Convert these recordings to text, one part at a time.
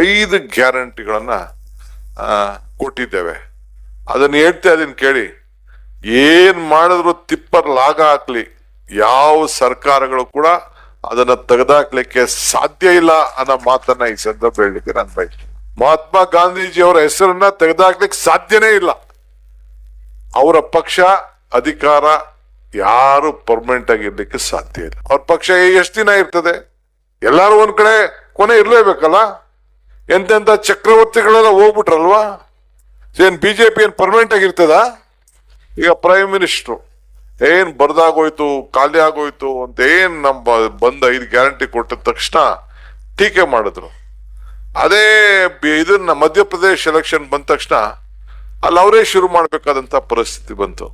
ಐದು ಗ್ಯಾರಂಟಿಗಳನ್ನ ಕೊಟ್ಟಿದ್ದೇವೆ. ಅದನ್ನ ಹೇಳ್ತೆ ಅದನ್ನ ಕೇಳಿ. ಏನ್ ಮಾಡಿದ್ರು ತಿಪ್ಪರ್ ಲಾಗ ಹಾಕ್ಲಿ. ಯಾವ ಸರ್ಕಾರಗಳು ಕೂಡ ಅದನ್ನ ತೆಗೆದಾಕ್ಲಿಕ್ಕೆ ಸಾಧ್ಯ ಇಲ್ಲ ಅನ್ನೋ ಮಾತನ್ನ ಈ ಸಂದರ್ಭ ಹೇಳಲಿಕ್ಕೆ ನಾನು ಬಯಸ್ತೀನಿ ಮಹಾತ್ಮ ಗಾಂಧೀಜಿ ಅವರ ಹೆಸರನ್ನ ತೆಗೆದಾಕ್ಲಿಕ್ಕೆ ಸಾಧ್ಯನೇ ಇಲ್ಲ. ಅವರ ಪಕ್ಷ, ಅಧಿಕಾರ ಯಾರು ಪರ್ಮನೆಂಟ್ ಆಗಿರ್ಲಿಕ್ಕೆ ಸಾಧ್ಯ ಇಲ್ಲ. ಅವ್ರ ಪಕ್ಷ ಎಷ್ಟು ದಿನ ಇರ್ತದೆ? ಎಲ್ಲಾರು ಒಂದ್ ಕಡೆ ಕೊನೆ ಇರ್ಲೇಬೇಕಲ್ಲ? ಎಂತೆಂತ ಚಕ್ರವರ್ತಿಗಳೆಲ್ಲ ಹೋಗ್ಬಿಟ್ರಲ್ವಾ? ಏನ್ ಬಿಜೆಪಿ ಏನ್ ಪರ್ಮನೆಂಟ್ ಆಗಿರ್ತದ? ಈಗ ಪ್ರೈಮ್ ಮಿನಿಸ್ಟ್ರು ಏನ್ ಬರ್ದಾಗೋಯ್ತು, ಖಾಲಿ ಆಗೋಯ್ತು ಅಂತ ಏನ್ ನಮ್ಮ ಬಂದ ಐದು ಗ್ಯಾರಂಟಿ ಕೊಟ್ಟ ತಕ್ಷಣ ಟೀಕೆ ಮಾಡಿದ್ರು. ಅದೇ ಇದನ್ನ ಮಧ್ಯಪ್ರದೇಶ್ ಎಲೆಕ್ಷನ್ ಬಂದ ತಕ್ಷಣ ಅಲ್ಲಿ ಅವರೇ ಶುರು ಮಾಡಬೇಕಾದಂತ ಪರಿಸ್ಥಿತಿ ಬಂತು.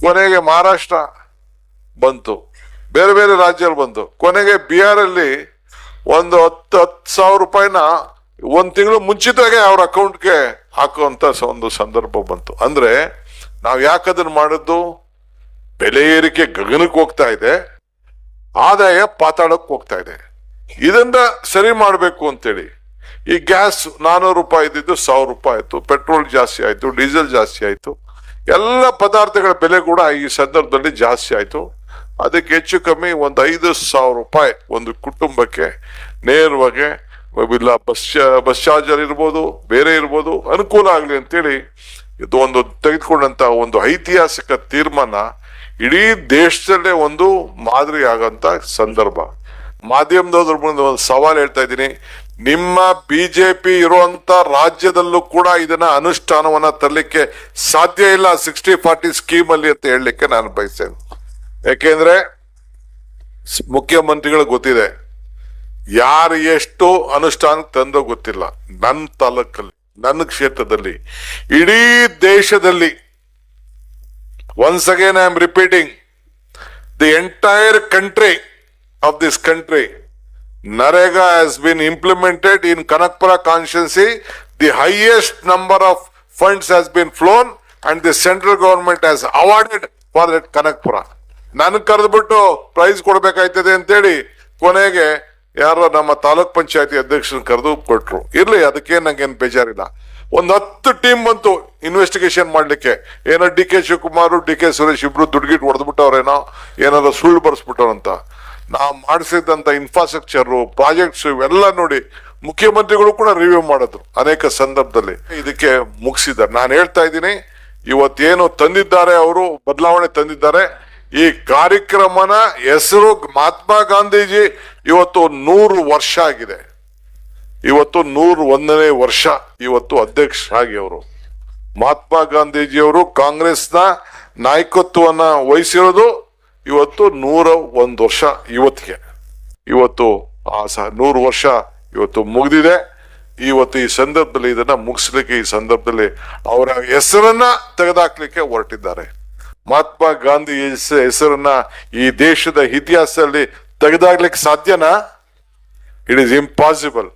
ಕೊನೆಗೆ ಮಹಾರಾಷ್ಟ್ರ ಬಂತು. ಬೇರೆ ಬೇರೆ ರಾಜ್ಯಗಳು ಬಂತು. ಕೊನೆಗೆ ಬಿಹಾರಲ್ಲಿ ಒಂದು ಹತ್ತು ಹತ್ತು ಸಾವಿರ ರೂಪಾಯಿನ ಒಂದ್ ತಿಂಗಳು ಮುಂಚಿತವಾಗಿ ಅವ್ರ ಅಕೌಂಟ್ಗೆ ಹಾಕುವಂತ ಒಂದು ಸಂದರ್ಭ ಬಂತು. ಅಂದ್ರೆ ನಾವು ಯಾಕೆ ಅದನ್ನ ಮಾಡಿದ್ದು ಬೆಲೆ ಏರಿಕೆ ಗಗನಕ್ಕೆ ಹೋಗ್ತಾ ಇದೆ. ಆದಾಯ ಪಾತಾಳಕ್ಕೆ ಹೋಗ್ತಾ ಇದೆ. ಇದನ್ನ ಸರಿ ಮಾಡಬೇಕು ಅಂತೇಳಿ. ಈ ಗ್ಯಾಸ್ ನಾನೂರು ರೂಪಾಯಿ ಇದ್ದಿದ್ದು ಸಾವಿರ ರೂಪಾಯಿ ಆಯ್ತು. ಪೆಟ್ರೋಲ್ ಜಾಸ್ತಿ ಆಯ್ತು, ಡೀಸೆಲ್ ಜಾಸ್ತಿ ಆಯ್ತು. ಎಲ್ಲ ಪದಾರ್ಥಗಳ ಬೆಲೆ ಕೂಡ ಈ ಸಂದರ್ಭದಲ್ಲಿ ಜಾಸ್ತಿ ಆಯ್ತು. ಅದಕ್ಕೆ ಹೆಚ್ಚು ಕಮ್ಮಿ ಒಂದು ಐದು ಸಾವಿರ ರೂಪಾಯಿ ಒಂದು ಕುಟುಂಬಕ್ಕೆ ನೇರವಾಗಿ ಇಲ್ಲ ಬಸ್ ಬಸ್ ಚಾರ್ಜರ್ ಇರ್ಬೋದು, ಬೇರೆ ಇರ್ಬೋದು, ಅನುಕೂಲ ಆಗಲಿ ಅಂತೇಳಿ ಇದು ಒಂದು ತೆಗೆದುಕೊಂಡಂತ ಒಂದು ಐತಿಹಾಸಿಕ ತೀರ್ಮಾನ ಇಡೀ ದೇಶದಲ್ಲೇ ಒಂದು ಮಾದರಿ ಆಗಂತ ಸಂದರ್ಭ. ಮಾಧ್ಯಮದವ್ರ ಮುಂದೆ ಒಂದು ಸವಾಲು ಹೇಳ್ತಾ ಇದ್ದೀನಿ. ನಿಮ್ಮ ಬಿಜೆಪಿ ಇರುವಂತ ರಾಜ್ಯದಲ್ಲೂ ಕೂಡ ಇದನ್ನ ಅನುಷ್ಠಾನವನ್ನ ತರಲಿಕ್ಕೆ ಸಾಧ್ಯ ಇಲ್ಲ ಸಿಕ್ಸ್ಟಿ ಫಾರ್ಟಿ ಸ್ಕೀಮ್ ಅಲ್ಲಿ ಅಂತ ಹೇಳಲಿಕ್ಕೆ ನಾನು ಬಯಸ್ತೇನೆ. ಯಾಕೆಂದ್ರೆ ಮುಖ್ಯಮಂತ್ರಿಗಳು ಗೊತ್ತಿದೆ. ಯಾರು ಎಷ್ಟು ಅನುಷ್ಠಾನಕ್ಕೆ ತಂದೋ ಗೊತ್ತಿಲ್ಲ. ನನ್ನ ತಾಲೂಕಲ್ಲಿ ನನ್ನ ಕ್ಷೇತ್ರದಲ್ಲಿ, ಇಡೀ ದೇಶದಲ್ಲಿ once again I am repeating the entire country of this country NREGA has been implemented in Kanakapura constituency the highest number of funds has been flown and the central government has awarded for that Kanakapura ನನ್ ಕರೆದ್ಬಿಟ್ಟು price ಕೊಡಬೇಕಾಯ್ತದೆ ಅಂತೇಳಿ ಕೊನೆಗೆ ಯಾರೋ ನಮ್ಮ ತಾಲೂಕ್ ಪಂಚಾಯತಿ ಅಧ್ಯಕ್ಷರನ್ನ ಕರೆದು ಕೊಟ್ರು. ಇರ್ಲಿ ಅದಕ್ಕೆ ನಂಗೇನು ಬೇಜಾರಿಲ್ಲ. ಒಂದು ಹತ್ತು ಟೀಮ್ ಬಂತು ಇನ್ವೆಸ್ಟಿಗೇಷನ್ ಮಾಡ್ಲಿಕ್ಕೆ. ಏನೋ D K Shivakumar, D K Suresh ಇಬ್ರು ದುಡ್ಗಿಟ್ ಹೊಡೆದ್ಬಿಟ್ಟವ್ರೇನೋ, ಏನಾದ್ರು ಸುಳ್ಳು ಬರ್ಸ್ಬಿಟ್ಟವ್ರಂತ. ನಾವು ಮಾಡಿಸಿದಂತ ಇನ್ಫ್ರಾಸ್ಟ್ರಕ್ಚರ್ ಪ್ರಾಜೆಕ್ಟ್ಸ್ ಇವೆಲ್ಲ ನೋಡಿ ಮುಖ್ಯಮಂತ್ರಿಗಳು ಕೂಡ ರಿವ್ಯೂ ಮಾಡಿದ್ರು ಅನೇಕ ಸಂದರ್ಭದಲ್ಲಿ. ಇದಕ್ಕೆ ಮುಗಿಸಿದ್ದಾರೆ. ನಾನು ಹೇಳ್ತಾ ಇದ್ದೀನಿ, ಇವತ್ತೇನು ತಂದಿದ್ದಾರೆ ಅವರು, ಬದಲಾವಣೆ ತಂದಿದ್ದಾರೆ. ಈ ಕಾರ್ಯಕ್ರಮನ ಹೆಸರು ಮಹಾತ್ಮ ಗಾಂಧೀಜಿ ಇವತ್ತು ನೂರು ವರ್ಷ ಆಗಿದೆ. ಇವತ್ತು ನೂರ ಒಂದನೇ ವರ್ಷ ಇವತ್ತು ಅಧ್ಯಕ್ಷರಾಗಿ ಅವರು. ಮಹಾತ್ಮ ಗಾಂಧೀಜಿಯವರು ಕಾಂಗ್ರೆಸ್ನ ನಾಯಕತ್ವವನ್ನ ವಹಿಸಿರೋದು ಇವತ್ತು ನೂರ ಒಂದು ವರ್ಷ ಇವತ್ತಿಗೆ. ಇವತ್ತು ಆ ಸಹ ನೂರು ವರ್ಷ ಇವತ್ತು ಮುಗಿದಿದೆ. ಇವತ್ತು ಈ ಸಂದರ್ಭದಲ್ಲಿ ಇದನ್ನ ಮುಗಿಸ್ಲಿಕ್ಕೆ ಈ ಸಂದರ್ಭದಲ್ಲಿ ಅವರ ಹೆಸರನ್ನ ತೆಗೆದಾಕ್ಲಿಕ್ಕೆ ಹೊರಟಿದ್ದಾರೆ. ಮಹಾತ್ಮ ಗಾಂಧಿ ಹೆಸ- ಹೆಸರನ್ನ ಈ ದೇಶದ ಇತಿಹಾಸದಲ್ಲಿ ತೆಗೆದಾಗ್ಲಿಕ್ಕೆ ಸಾಧ್ಯನಾ? It is impossible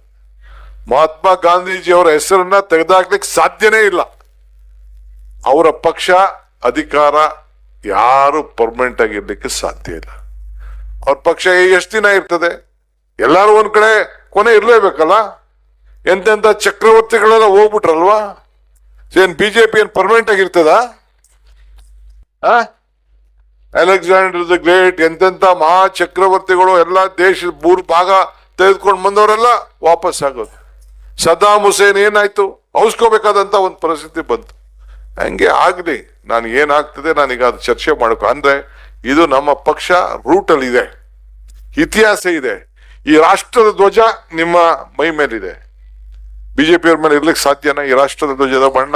Mahatma Gandhiji ಅವರ ಹೆಸರನ್ನ ತೆಗೆದಾಗ್ಲಿಕ್ಕೆ ಸಾಧ್ಯನೇ ಇಲ್ಲ. ಅವರ ಪಕ್ಷ, ಅಧಿಕಾರ ಯಾರು ಪರ್ಮನೆಂಟ್ ಆಗಿರ್ಲಿಕ್ಕೆ ಸಾಧ್ಯ ಇಲ್ಲ. ಅವ್ರ ಪಕ್ಷ ಎಷ್ಟು ದಿನ ಇರ್ತದೆ? ಎಲ್ಲರೂ ಒಂದ್ ಕಡೆ ಕೊನೆ ಇರ್ಲೇಬೇಕಲ್ಲ? ಎಂತೆಂತ ಚಕ್ರವರ್ತಿಗಳೆಲ್ಲ ಹೋಗ್ಬಿಟ್ರಲ್ವಾ? ಏನ್ ಬಿಜೆಪಿ ಏನ್ ಪರ್ಮನೆಂಟ್ ಆಗಿರ್ತದ ಅಲೆಕ್ಸಾಂಡರ್ ದ ಗ್ರೇಟ್ ಎಂತೆಂತ ಮಹಾ ಚಕ್ರವರ್ತಿಗಳು ಎಲ್ಲ ದೇಶದ ಮೂರು ಭಾಗ ತೆಗೆದುಕೊಂಡು ಬಂದವರೆಲ್ಲ ವಾಪಸ್ ಆಗೋದು. ಸದ್ದಾಮ್ ಹುಸೇನ್ ಏನಾಯ್ತು? ಔಸ್ಕೋಬೇಕಾದಂತ ಒಂದು ಪರಿಸ್ಥಿತಿ ಬಂತು. ಹಂಗೆ ಆಗ್ಲಿ, ನಾನು ಏನಾಗ್ತದೆ ನಾನೀಗ ಅದು ಚರ್ಚೆ ಮಾಡಬೇಕು. ಅಂದ್ರೆ, ಇದು ನಮ್ಮ ಪಕ್ಷ ರೂಟಲ್ಲಿ ಇದೆ ಇತಿಹಾಸ ಇದೆ. ಈ ರಾಷ್ಟ್ರದ ಧ್ವಜ ನಿಮ್ಮ ಮೈ ಮೇಲಿದೆ. ಬಿಜೆಪಿಯವ್ರ ಮೇಲೆ ಇರ್ಲಿಕ್ಕೆ ಸಾಧ್ಯನಾ ಈ ರಾಷ್ಟ್ರದ ಧ್ವಜದ ಬಣ್ಣ?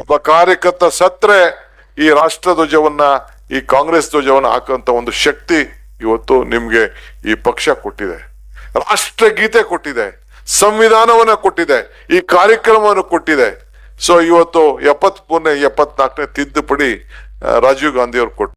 ಒಬ್ಬ ಕಾರ್ಯಕರ್ತ ಸತ್ರೆ ಈ ರಾಷ್ಟ್ರ ಧ್ವಜವನ್ನ, ಈ ಕಾಂಗ್ರೆಸ್ ಧ್ವಜವನ್ನ ಹಾಕುವಂತ ಒಂದು ಶಕ್ತಿ ಇವತ್ತು ನಿಮ್ಗೆ ಈ ಪಕ್ಷ ಕೊಟ್ಟಿದೆ. ರಾಷ್ಟ್ರ ಗೀತೆ ಕೊಟ್ಟಿದೆ, ಸಂವಿಧಾನವನ್ನ ಕೊಟ್ಟಿದೆ, ಈ ಕಾರ್ಯಕ್ರಮವನ್ನು ಕೊಟ್ಟಿದೆ. ಸೊ ಇವತ್ತು ಎಪ್ಪತ್ ಮೂರನೇ ಎಪ್ಪತ್ನಾಲ್ಕನೇ ತಿದ್ದುಪಡಿ ರಾಜೀವ್ ಗಾಂಧಿ ಅವರು ಕೊಟ್ಟು